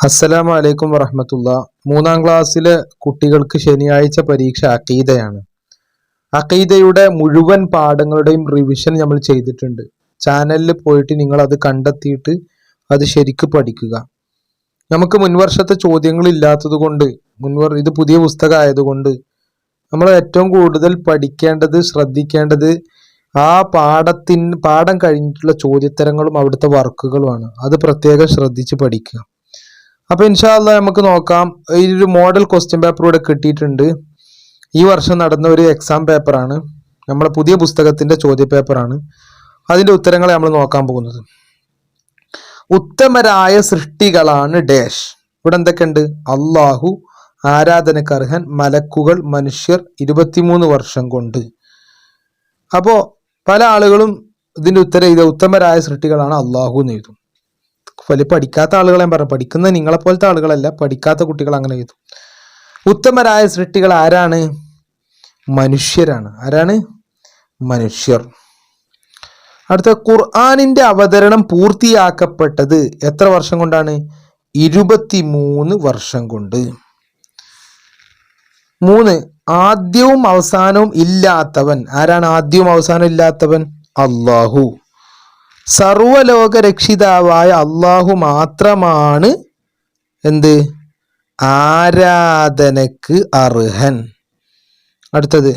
അസ്സലാമു അലൈക്കും വറഹമത്തുള്ള. മൂന്നാം ക്ലാസ്സിലെ കുട്ടികൾക്ക് ശനിയാഴ്ച പരീക്ഷ അഖീദയാണ്. അഖീദയുടെ മുഴുവൻ പാഠങ്ങളുടെയും റിവിഷൻ നമ്മൾ ചെയ്തിട്ടുണ്ട്. ചാനലിൽ പോയിട്ട് നിങ്ങൾ അത് കണ്ടെത്തിയിട്ട് അത് ശരിക്ക് പഠിക്കുക. നമുക്ക് മുൻവർഷത്തെ ചോദ്യങ്ങൾ ഇല്ലാത്തത് കൊണ്ട് മുൻവർ ഇത് പുതിയ പുസ്തകം ആയതുകൊണ്ട് നമ്മൾ ഏറ്റവും കൂടുതൽ പഠിക്കേണ്ടത് ശ്രദ്ധിക്കേണ്ടത് ആ പാഠത്തിൻ പാഠം കഴിഞ്ഞിട്ടുള്ള ചോദ്യത്തരങ്ങളും അവിടുത്തെ വർക്കുകളുമാണ് അത് പ്രത്യേകം ശ്രദ്ധിച്ച് പഠിക്കുക. അപ്പൊ ഇൻഷാല്ല നമുക്ക് നോക്കാം. ഈ ഒരു മോഡൽ ക്വസ്റ്റ്യൻ പേപ്പർ ഇവിടെ കിട്ടിയിട്ടുണ്ട്. ഈ വർഷം നടന്ന ഒരു എക്സാം പേപ്പറാണ് നമ്മളെ പുതിയ പുസ്തകത്തിന്റെ ചോദ്യ പേപ്പറാണ് അതിന്റെ ഉത്തരങ്ങളെ നമ്മൾ നോക്കാൻ പോകുന്നത്. ഉത്തമരായ സൃഷ്ടികളാണ് ഡാഷ്. ഇവിടെ എന്തൊക്കെയുണ്ട്? അള്ളാഹു ആരാധനക്കർഹൻ മലക്കുകൾ മനുഷ്യർ ഇരുപത്തിമൂന്ന് വർഷം കൊണ്ട്. അപ്പോ പല ആളുകളും ഇതിന്റെ ഉത്തരം ഇത് ഉത്തമരായ സൃഷ്ടികളാണ് അള്ളാഹു എന്ന് എഴുതും. വലിയ പഠിക്കാത്ത ആളുകളെ പറഞ്ഞു. പഠിക്കുന്ന നിങ്ങളെ പോലത്തെ ആളുകളല്ല പഠിക്കാത്ത കുട്ടികൾ അങ്ങനെ എഴുതും ഉത്തമരായ സൃഷ്ടികൾ ആരാണ്? മനുഷ്യരാണ്. ആരാണ്? മനുഷ്യർ. അടുത്ത ഖുർആാനിന്റെ അവതരണം പൂർത്തിയാക്കപ്പെട്ടത് എത്ര വർഷം കൊണ്ടാണ്? ഇരുപത്തി മൂന്ന് വർഷം കൊണ്ട്. മൂന്ന് ആദ്യവും അവസാനവും ഇല്ലാത്തവൻ. ആരാണ് ആദ്യവും അവസാനവും ഇല്ലാത്തവൻ? അള്ളാഹു സർവലോക രക്ഷിതാവായ അള്ളാഹു മാത്രമാണ് എന്ത്? ആരാധനക്ക് അർഹൻ. അടുത്തത്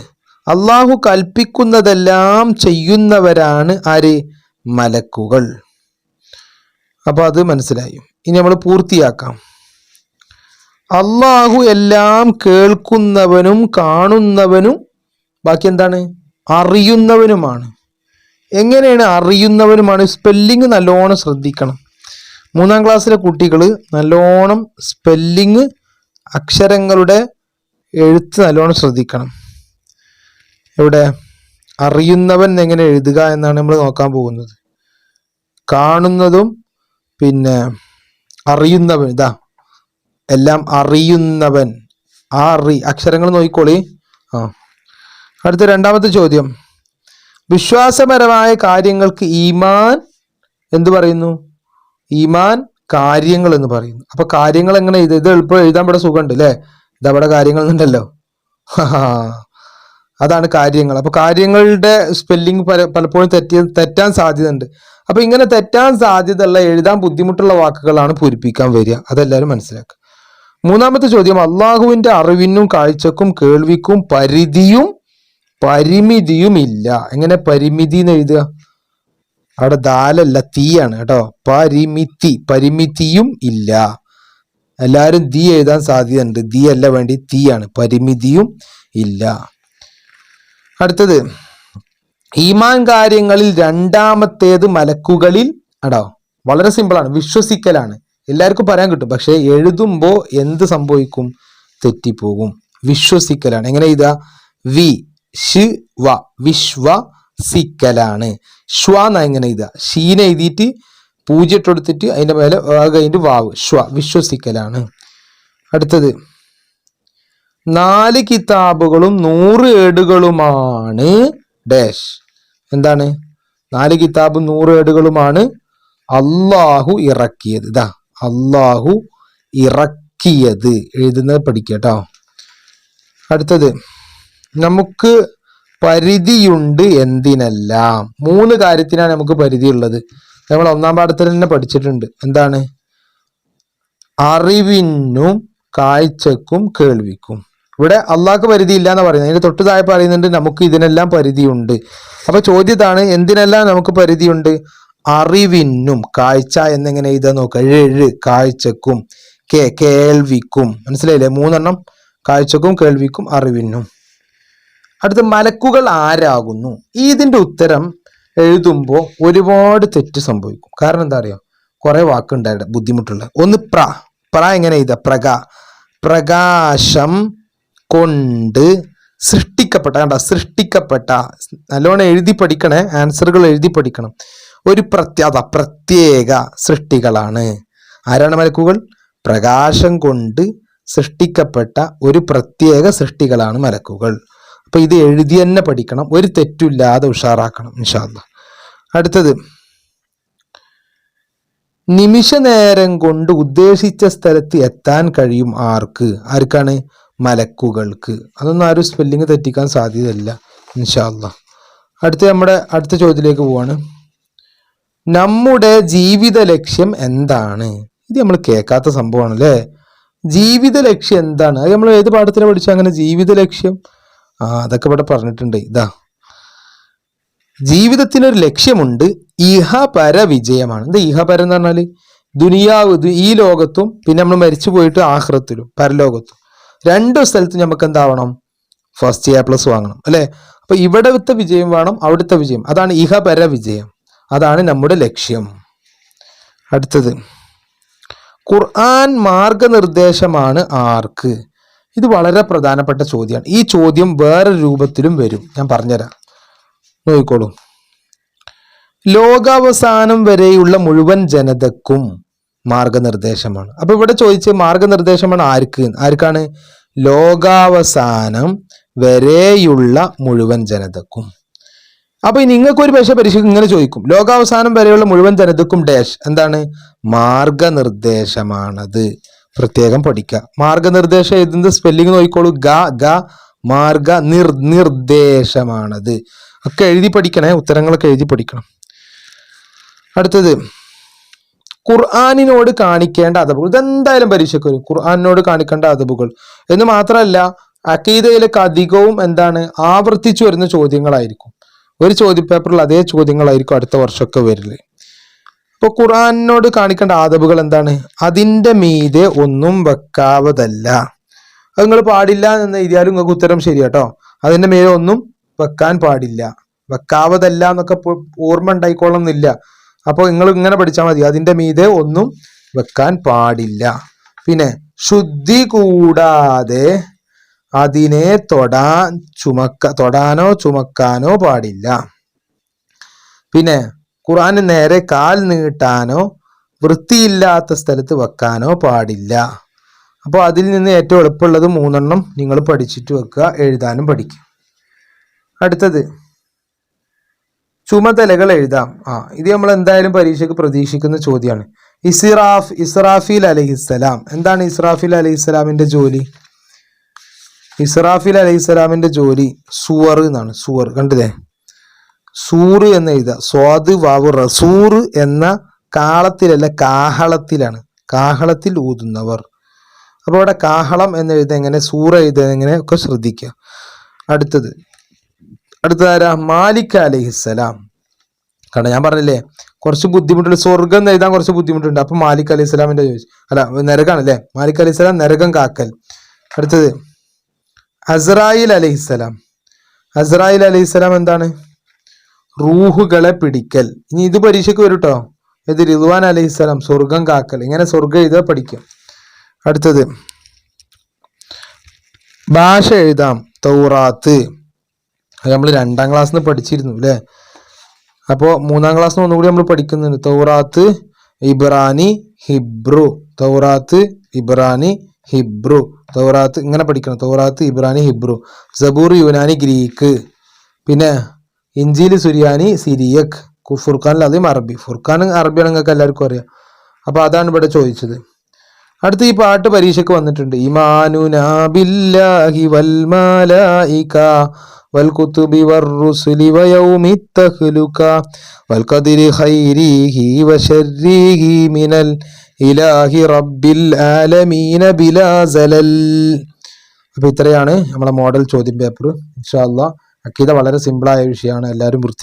അള്ളാഹു കൽപ്പിക്കുന്നതെല്ലാം ചെയ്യുന്നവരാണ് ആര്? മലക്കുകൾ. അപ്പൊ അത് മനസ്സിലായി. ഇനി നമ്മൾ പൂർത്തിയാക്കാം. അള്ളാഹു എല്ലാം കേൾക്കുന്നവനും കാണുന്നവനും ബാക്കി എന്താണ്? അറിയുന്നവനുമാണ്. എങ്ങനെയാണ് അറിയുന്നവരുമാണ് സ്പെല്ലിങ് നല്ലോണം ശ്രദ്ധിക്കണം. മൂന്നാം ക്ലാസ്സിലെ കുട്ടികൾ നല്ലോണം സ്പെല്ലിങ് അക്ഷരങ്ങളുടെ എഴുത്ത് നല്ലോണം ശ്രദ്ധിക്കണം. എവിടെ? അറിയുന്നവൻ എങ്ങനെ എഴുതുക എന്നാണ് നമ്മൾ നോക്കാൻ പോകുന്നത്. കാണുന്നതും പിന്നെ അറിയുന്നവൻ ഇതാ. എല്ലാം അറിയുന്നവൻ. ആ അറി അക്ഷരങ്ങൾ നോക്കിക്കോളി. ആ. അടുത്ത രണ്ടാമത്തെ ചോദ്യം. വിശ്വാസപരമായ കാര്യങ്ങൾക്ക് ഈമാൻ എന്ത് പറയുന്നു? ഈമാൻ കാര്യങ്ങൾ എന്ന് പറയുന്നു. അപ്പൊ കാര്യങ്ങൾ എങ്ങനെ ഇത് ഇത് എളുപ്പം എഴുതാൻ ഇവിടെ സുഖമുണ്ട് അല്ലേ? ഇത് അവിടെ കാര്യങ്ങൾ ഉണ്ടല്ലോ അതാണ് കാര്യങ്ങൾ. അപ്പൊ കാര്യങ്ങളുടെ സ്പെല്ലിംഗ് പല പലപ്പോഴും തെറ്റി തെറ്റാൻ സാധ്യതയുണ്ട്. അപ്പൊ ഇങ്ങനെ തെറ്റാൻ സാധ്യതയുള്ള എഴുതാൻ ബുദ്ധിമുട്ടുള്ള വാക്കുകളാണ് പൂരിപ്പിക്കാൻ വരിക. അതെല്ലാവരും മനസ്സിലാക്കുക. മൂന്നാമത്തെ ചോദ്യം അള്ളാഹുവിന്റെ അറിവിനും കാഴ്ചക്കും കേൾവിക്കും പരിധിയും പരിമിതിയും ഇല്ല എങ്ങനെ പരിമിതി എന്ന് എഴുതുക? അവിടെ ദാലല്ല തീയാണ് കേട്ടോ. പരിമിതി പരിമിതിയും ഇല്ല. എല്ലാവരും ദീ എഴുതാൻ സാധ്യതയുണ്ട്. ദീ അല്ല വേണ്ടി തീയാണ്. പരിമിതിയും ഇല്ല. അടുത്തത്. ഈമാൻ കാര്യങ്ങളിൽ രണ്ടാമത്തേത് മലക്കുകളിൽ അടോ വളരെ സിമ്പിളാണ് വിശ്വസിക്കലാണ്. എല്ലാവർക്കും പറയാൻ കിട്ടും. പക്ഷെ എഴുതുമ്പോൾ എന്ത് സംഭവിക്കും? തെറ്റിപ്പോകും. വിശ്വസിക്കലാണ്. എങ്ങനെ എഴുതുക? വി. ഷ് വിശ്വ സിക്കലാണ്. ശ്വ എന്നാ ഇങ്ങനെ എഴുതുക. ഷീനെ എഴുതിയിട്ട് പൂജ്യട്ട് എടുത്തിട്ട് അതിന്റെ മേലെ കഴിഞ്ഞിട്ട് വാവ്. ശ്വ വിശ്വസിക്കലാണ് അടുത്തത്. നാല് കിതാബുകളും നൂറ് ഏടുകളുമാണ് ഡാഷ്. എന്താണ്? നാല് കിതാബും നൂറ് ഏടുകളുമാണ് അള്ളാഹു ഇറക്കിയത്. ഇതാ അള്ളാഹു ഇറക്കിയത്. എഴുതുന്നത് പഠിക്കട്ടോ അടുത്തത്. നമുക്ക് പരിധിയുണ്ട് എന്തിനെല്ലാം. മൂന്ന് കാര്യത്തിനാണ് നമുക്ക് പരിധിയുള്ളത്. നമ്മൾ ഒന്നാം പാഠത്തിൽ തന്നെ പഠിച്ചിട്ടുണ്ട്. എന്താണ്? അറിവിനും കാഴ്ചക്കും കേൾവിക്കും. ഇവിടെ അള്ളാഹ്ക്ക് പരിധി ഇല്ല എന്ന് പറയുന്നത്. അതിന്റെ തൊട്ട് താഴെ പറയുന്നുണ്ട് നമുക്ക് ഇതിനെല്ലാം പരിധിയുണ്ട്. അപ്പൊ ചോദ്യത്താണ് എന്തിനെല്ലാം നമുക്ക് പരിധിയുണ്ട്? അറിവിനും കാഴ്ച എന്നെങ്ങനെ എഴുതാൻ നോക്കുക എഴ് കാഴ്ചക്കും കേൾവിക്കും. മനസ്സിലായില്ലേ? മൂന്നെണ്ണം കാഴ്ചക്കും കേൾവിക്കും അറിവിനും. അടുത്ത മലക്കുകൾ ആരാകുന്നു? ഇതിന്റെ ഉത്തരം എഴുതുമ്പോൾ ഒരുപാട് തെറ്റ് സംഭവിക്കും. കാരണം എന്താ അറിയാം? കുറെ വാക്കുണ്ടായിട്ട് ബുദ്ധിമുട്ടുള്ള. ഒന്ന് പ്ര. പ്ര എങ്ങനെ എഴുതാ പ്രക പ്രകാശം കൊണ്ട് സൃഷ്ടിക്കപ്പെട്ട കണ്ട? സൃഷ്ടിക്കപ്പെട്ട. നല്ലോണം എഴുതി പഠിക്കണേ. ആൻസറുകൾ എഴുതി പഠിക്കണം. ഒരു പ്രത്യേക പ്രത്യേക സൃഷ്ടികളാണ്. ആരാണ് മലക്കുകൾ? പ്രകാശം കൊണ്ട് സൃഷ്ടിക്കപ്പെട്ട ഒരു പ്രത്യേക സൃഷ്ടികളാണ് മലക്കുകൾ. അപ്പൊ ഇത് എഴുതി തന്നെ പഠിക്കണം. ഒരു തെറ്റില്ലാതെ ഉഷാറാക്കണം ഇൻഷാല്ല അടുത്തത് നിമിഷ നേരം കൊണ്ട് ഉദ്ദേശിച്ച സ്ഥലത്ത് എത്താൻ കഴിയും ആർക്ക്? ആർക്കാണ്? മലക്കുകൾക്ക്. അതൊന്നും ആരും സ്പെല്ലിങ് തെറ്റിക്കാൻ സാധ്യതയില്ല ഇൻഷാല്ല അടുത്ത നമ്മുടെ അടുത്ത ചോദ്യത്തിലേക്ക് പോവാണ്. നമ്മുടെ ജീവിത ലക്ഷ്യം എന്താണ്? ഇത് നമ്മൾ കേൾക്കാത്ത സംഭവമാണ് അല്ലേ ജീവിത ലക്ഷ്യം എന്താണ്? അത് നമ്മൾ ഏത് പാഠത്തിലാണ് പഠിച്ചു അങ്ങനെ ജീവിത ലക്ഷ്യം ആ അതൊക്കെ ഇവിടെ പറഞ്ഞിട്ടുണ്ട്. ഇതാ. ജീവിതത്തിനൊരു ലക്ഷ്യമുണ്ട്. ഇഹപര വിജയമാണ്. എന്താ ഇഹപരം എന്ന് പറഞ്ഞാൽ? ദുനിയാവ് ഈ ലോകത്തും പിന്നെ നമ്മൾ മരിച്ചു പോയിട്ട് ആഹ്റത്തിലും പരലോകത്തും. രണ്ടു സ്ഥലത്തും നമുക്ക് എന്താവണം? ഫസ്റ്റ് എ പ്ലസ് വാങ്ങണം. അല്ലെ? അപ്പൊ ഇവിടത്തെ വിജയം വേണം അവിടുത്തെ വിജയം. അതാണ് ഇഹപര വിജയം. അതാണ് നമ്മുടെ ലക്ഷ്യം. അടുത്തത്. ഖുർആൻ മാർഗനിർദ്ദേശമാണ് ആർക്ക്? ഇത് വളരെ പ്രധാനപ്പെട്ട ചോദ്യമാണ്. ഈ ചോദ്യം വേറെ രൂപത്തിലും വരും. ഞാൻ പറഞ്ഞുതരാം. നോക്കിക്കോളൂ. ലോകാവസാനം വരെയുള്ള മുഴുവൻ ജനതക്കും മാർഗനിർദ്ദേശമാണ്. അപ്പൊ ഇവിടെ ചോദിച്ച് മാർഗനിർദ്ദേശമാണ് ആർക്ക്? ആർക്കാണ്? ലോകാവസാനം വരെയുള്ള മുഴുവൻ ജനതക്കും. അപ്പൊ നിങ്ങൾക്ക് ഒരു പക്ഷേ പരീക്ഷയ്ക്ക് ഇങ്ങനെ ചോദിക്കും. ലോകാവസാനം വരെയുള്ള മുഴുവൻ ജനതക്കും ഡാഷ് എന്താണ്? മാർഗനിർദ്ദേശമാണത്. പ്രത്യേകം പഠിക്കുക മാർഗനിർദ്ദേശം എഴുതുന്നത് സ്പെല്ലിംഗ് നോക്കിക്കോളൂ. ഗ ഗ മാർഗ നിർ നിർദ്ദേശമാണത്. ഒക്കെ എഴുതി പഠിക്കണേ. ഉത്തരങ്ങളൊക്കെ എഴുതി പഠിക്കണം. അടുത്തത്. ഖുർആാനിനോട് കാണിക്കേണ്ട അതബുകൾ ഇതെന്തായാലും പരീക്ഷയ്ക്ക് വരും ഖുർആാനിനോട് കാണിക്കേണ്ട അതബുകൾ എന്ന് മാത്രമല്ല അക്കീതയിലൊക്കെ അധികവും എന്താണ്? ആവർത്തിച്ചു വരുന്ന ചോദ്യങ്ങളായിരിക്കും. ഒരു ചോദ്യപേപ്പറിൽ അതേ ചോദ്യങ്ങളായിരിക്കും അടുത്ത വർഷമൊക്കെ വരൽ. ഇപ്പൊ ഖുർആാനിനോട് കാണിക്കേണ്ട ആദബുകൾ എന്താണ്? അതിന്റെ മീതെ ഒന്നും വെക്കാവതല്ല. അത് നിങ്ങൾ പാടില്ല എന്ന് എഴുതിയാലും നിങ്ങൾക്ക് ഉത്തരം ശരിയാട്ടോ. അതിന്റെ മീതെ ഒന്നും വെക്കാൻ പാടില്ല. വെക്കാവതല്ല എന്നൊക്കെ ഓർമ്മ ഉണ്ടായിക്കോളണമെന്നില്ല അപ്പോൾ നിങ്ങൾ ഇങ്ങനെ പഠിച്ചാൽ മതി. അതിന്റെ മീതെ ഒന്നും വെക്കാൻ പാടില്ല. പിന്നെ ശുദ്ധി കൂടാതെ അതിനെ തൊടാൻ ചുമക്ക തൊടാനോ ചുമക്കാനോ പാടില്ല. പിന്നെ ഖുർആന് നേരെ കാൽ നീട്ടാനോ വൃത്തിയില്ലാത്ത സ്ഥലത്ത് വെക്കാനോ പാടില്ല. അപ്പോൾ അതിൽ നിന്ന് ഏറ്റവും എളുപ്പമുള്ളത് മൂന്നെണ്ണം നിങ്ങൾ പഠിച്ചിട്ട് വെക്കുക എഴുതാനും പഠിക്കും. അടുത്തത് ചുമതലകൾ എഴുതാം. ആ ഇത് നമ്മൾ എന്തായാലും പരീക്ഷയ്ക്ക് പ്രതീക്ഷിക്കുന്ന ചോദ്യമാണ്. ഇസ്റാഫ് ഇസ്രാഫീൽ അലഹിസ്സലാം. എന്താണ് ഇസ്രാഫീൽ അലഹിസ്സലാമിന്റെ ജോലി? ഇസ്രാഫീൽ അലഹിസ്സലാമിന്റെ ജോലി സുവർ എന്നാണ് സുവർ. കണ്ടില്ലേ? സൂറ് എന്ന് എഴുതുക. സ്വാദ് വാവ് റസൂർ എന്ന കാളത്തിലല്ല കാഹളത്തിലാണ്. കാഹളത്തിൽ ഊതുന്നവർ. അപ്പോൾ അവിടെ കാഹളം എന്ന് എഴുതുക എങ്ങനെ സൂറ എഴുതുക എങ്ങനെ ഒക്കെ ശ്രദ്ധിക്കുക. അടുത്തത്. അടുത്തതാരാ മാലിക് അലഹിസ്സലാം കാരണം ഞാൻ പറഞ്ഞില്ലേ കുറച്ച് ബുദ്ധിമുട്ടുണ്ട്. സ്വർഗം എഴുതാൻ കുറച്ച് ബുദ്ധിമുട്ടുണ്ട്. അപ്പൊ മാലിക് അലൈഹി സ്വലാമിന്റെ ചോദിച്ചു. അല്ല നരകാണ് അല്ലേ? മാലിക് അലൈഹി സ്വലാം നരകം കാക്കൽ. അടുത്തത്. അസ്രായിൽ അലഹിസ്സലാം അസ്രായിൽ അലഹിസ്സലാം എന്താണ്? റൂഹുകളെ പിടിക്കൽ. ഇനി ഇത് പരീക്ഷയ്ക്ക് വരും ഇത് റിദ്വാൻ അലഹിസ്സലാം സ്വർഗം കാക്കൽ. ഇങ്ങനെ സ്വർഗം എഴുതുക പഠിക്കും. അടുത്തത്. ഭാഷ എഴുതാം. തൗറാത്ത്. അത് നമ്മൾ രണ്ടാം ക്ലാസ്സിൽ നിന്ന് പഠിച്ചിരുന്നു അല്ലേ അപ്പോൾ മൂന്നാം ക്ലാസ്സിൽ നിന്ന് ഒന്നുകൂടി നമ്മൾ പഠിക്കുന്നുണ്ട്. തൗറാത്ത് ഇബ്രാനി ഹിബ്രു. തൗറാത്ത് ഇബ്രാനി ഹിബ്രു. തൗറാത്ത് ഇങ്ങനെ പഠിക്കണം. തൗറാത്ത് ഇബ്രാനി ഹിബ്രു. സബൂർ യുനാനി ഗ്രീക്ക്. പിന്നെ ഇഞ്ചിൽ സുരിയാനി സിരിയക് ഫുർഖാനിൽ അതേ അറബി ഫുർഖാൻ അറബിയാണ് നിങ്ങൾക്ക് എല്ലാവർക്കും അറിയാം. അപ്പോൾ അതാണ് ഇവിടെ ചോദിച്ചത്. അടുത്ത ഈ പാട്ട് പരീക്ഷയ്ക്ക് വന്നിട്ടുണ്ട്. ഇമാനുനാ ബില്ലാഹി വൽ മലായിക വൽ കുതുബി വർ റുസുലി വയൗമി തഖ്ലുക വൽ ഖദരി ഖൈരിഹി വശർരിഹി മിനൽ ഇലാഹി റബ്ബിൽ ആലമീന ബിലാ സലൽ. അപ്പൊ ഇത്രയാണ് നമ്മളെ മോഡൽ ചോദ്യം പേപ്പർ ഇൻഷാ അല്ലാ അക്കീത വളരെ സിമ്പിളായ വിഷയമാണ്. എല്ലാവരും വൃത്തി